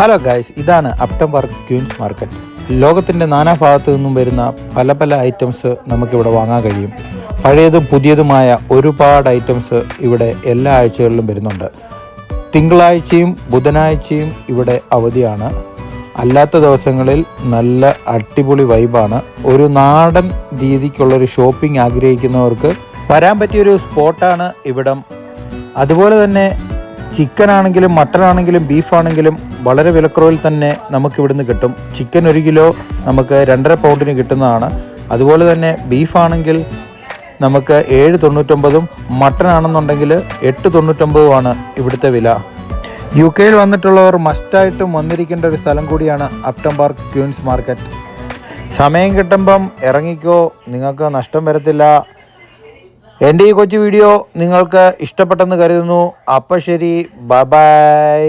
Hello guys ഇതാണ് അപ്റ്റം park ക്യൂൻസ് market ലോകത്തിന്റെ നാനാഭാഗത്തു നിന്നും വരുന്ന പല പല ഐറ്റംസ് നമുക്കിവിടെ വാങ്ങാൻ കഴിയും. പഴയതും പുതിയതുമായ ഒരുപാട് ഐറ്റംസ് ഇവിടെ എല്ലാ ആഴ്ചകളിലും വരുന്നുണ്ട്. തിങ്കളാഴ്ചയും ബുധനാഴ്ചയും ഇവിടെ അവധിയാണ്. അല്ലാത്ത ദിവസങ്ങളിൽ നല്ല അടിപൊളി വൈബാണ് ഒരു നാടൻ രീതിക്കുള്ളൊരു ഷോപ്പിംഗ് ആഗ്രഹിക്കുന്നവർക്ക് വരാൻ പറ്റിയൊരു സ്പോട്ടാണ് ഇവിടം. അതുപോലെ തന്നെ ചിക്കൻ ആണെങ്കിലും മട്ടൺ ആണെങ്കിലും ബീഫ് ആണെങ്കിലും വളരെ വിലക്കുറവിൽ തന്നെ നമുക്ക് ഇവിടുന്ന് കിട്ടും. ചിക്കൻ ഒരു കിലോ നമുക്ക് രണ്ടര പൗണ്ടിന് കിട്ടുന്നതാണ്. അതുപോലെ തന്നെ ബീഫാണെങ്കിൽ നമുക്ക് ഏഴ് തൊണ്ണൂറ്റൊമ്പതും മട്ടൺ ആണെന്നുണ്ടെങ്കിൽ എട്ട് തൊണ്ണൂറ്റൊമ്പതുമാണ് ഇവിടുത്തെ വില. യു കെയിൽ വന്നിട്ടുള്ളവർ മസ്റ്റായിട്ടും വന്നിരിക്കേണ്ട ഒരു സ്ഥലം കൂടിയാണ് അപ്റ്റം പാർക്ക് ക്യൂൻസ് മാർക്കറ്റ് സമയം കിട്ടുമ്പം ഇറങ്ങിക്കോ. നിങ്ങൾക്ക് നഷ്ടം വരത്തില്ല. എന്റെ ഈ കൊച്ചു വീഡിയോ നിങ്ങൾക്ക് ഇഷ്ടപ്പെട്ടെന്ന് കരുതുന്നു. അപ്പം ശരി ബൈ